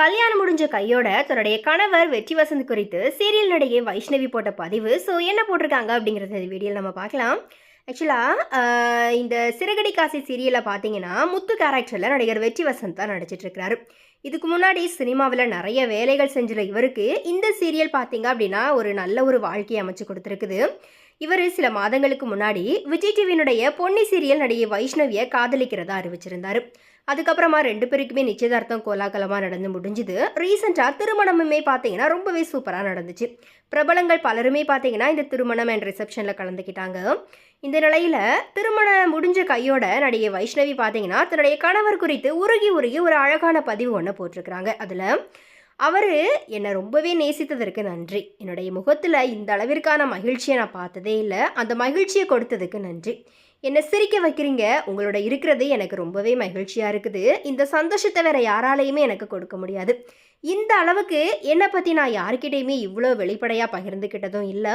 கல்யாணம் முடிஞ்ச கையோட தன்னுடைய கணவர் வெற்றி வசந்த் குறித்து சீரியல் நடிகை வைஷ்ணவி போட்ட பதிவு. ஸோ என்ன போட்டிருக்காங்க அப்படிங்கிறத இந்த வீடியோவில் நம்ம பார்க்கலாம். ஆக்சுவலாக இந்த சிறகடி காசி சீரியலை பார்த்தீங்கன்னா முத்து கேரக்டரில் நடிகர் வெற்றி வசந்த் தான் நடிச்சிட்டு இருக்கிறாரு இதுக்கு முன்னாடி சினிமாவில் நிறைய வேலைகள் செஞ்சுள்ள இவருக்கு இந்த சீரியல் பார்த்தீங்க அப்படின்னா ஒரு நல்ல ஒரு வாழ்க்கையை அமைச்சு கொடுத்துருக்குது. இவர் சில மாதங்களுக்கு முன்னாடி விஜய் டிவியினுடைய பொன்னி சீரியல் நடிகை வைஷ்ணவியை காதலிக்கிறதா அறிவிச்சிருந்தாரு. அதுக்கப்புறமா ரெண்டு பேருக்குமே நிச்சயதார்த்தம் கோலாகலமாக நடந்து முடிஞ்சுது. ரீசெண்டாக திருமணமுமே பார்த்தீங்கன்னா ரொம்பவே சூப்பராக நடந்துச்சு. பிரபலங்கள் பலருமே பார்த்தீங்கன்னா இந்த திருமணம் அண்ட் ரிசப்ஷனில் கலந்துக்கிட்டாங்க. இந்த நிலையில் திருமணம் முடிஞ்ச கையோட நடிகை வைஷ்ணவி பார்த்தீங்கன்னா தன்னுடைய கணவர் குறித்து உருகி உருகி ஒரு அழகான பதிவு ஒன்று போட்டிருக்கிறாங்க. அதில் அவர் என்னை ரொம்பவே நேசித்ததற்கு நன்றி. என்னுடைய முகத்தில் இந்த அளவிற்கான மகிழ்ச்சியை நான் பார்த்ததே இல்லை அந்த மகிழ்ச்சியை கொடுத்ததுக்கு நன்றி. என்னை சிரிக்க வைக்கிறீங்க உங்களோட இருக்கிறது எனக்கு ரொம்பவே மகிழ்ச்சியாக இருக்குது. இந்த சந்தோஷத்தை வேறு யாராலையுமே எனக்கு கொடுக்க முடியாது. இந்த அளவுக்கு என்னை பற்றி நான் யாருக்கிட்டேயுமே இவ்வளோ வெளிப்படையாக பகிர்ந்துக்கிட்டதும் இல்லை.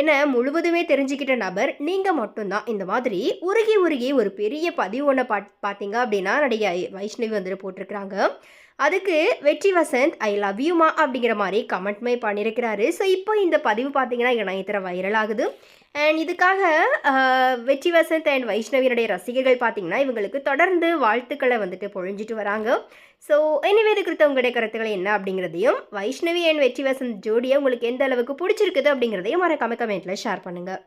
என்னை முழுவதுமே தெரிஞ்சுக்கிட்ட நபர் நீங்கள் மட்டும்தான். இந்த மாதிரி உருகி உருகி ஒரு பெரிய பதிவு ஒன்று பாட் பார்த்தீங்க அப்படின்னா நடிகை வைஷ்ணவி வந்துட்டு போட்டிருக்கிறாங்க. அதுக்கு வெற்றி வசந்த் ஐ லவ் யூமா அப்படிங்கிற மாதிரி கமெண்ட்மே பண்ணியிருக்கிறாரு. ஸோ இப்போ இந்த பதிவு பார்த்தீங்கன்னா இணையத்தில் வைரல் ஆகுது. அண்ட் இதுக்காக வெற்றி வசந்த் அண்ட் வைஷ்ணவியனுடைய ரசிகர்கள் பார்த்தீங்கன்னா இவங்களுக்கு தொடர்ந்து வாழ்த்துக்களை வந்துட்டு பொழிஞ்சிட்டு வராங்க. ஸோ எனிவே இது குறித்த உங்களுடைய கருத்துக்கள் என்ன அப்படிங்கிறதையும் வைஷ்ணவி அண்ட் வெற்றி வசந்த் ஜோடியை உங்களுக்கு எந்த அளவுக்கு பிடிச்சிருக்குது அப்படிங்கிறதையும் மறக்காம கமெண்ட்டில் ஷேர் பண்ணுங்கள்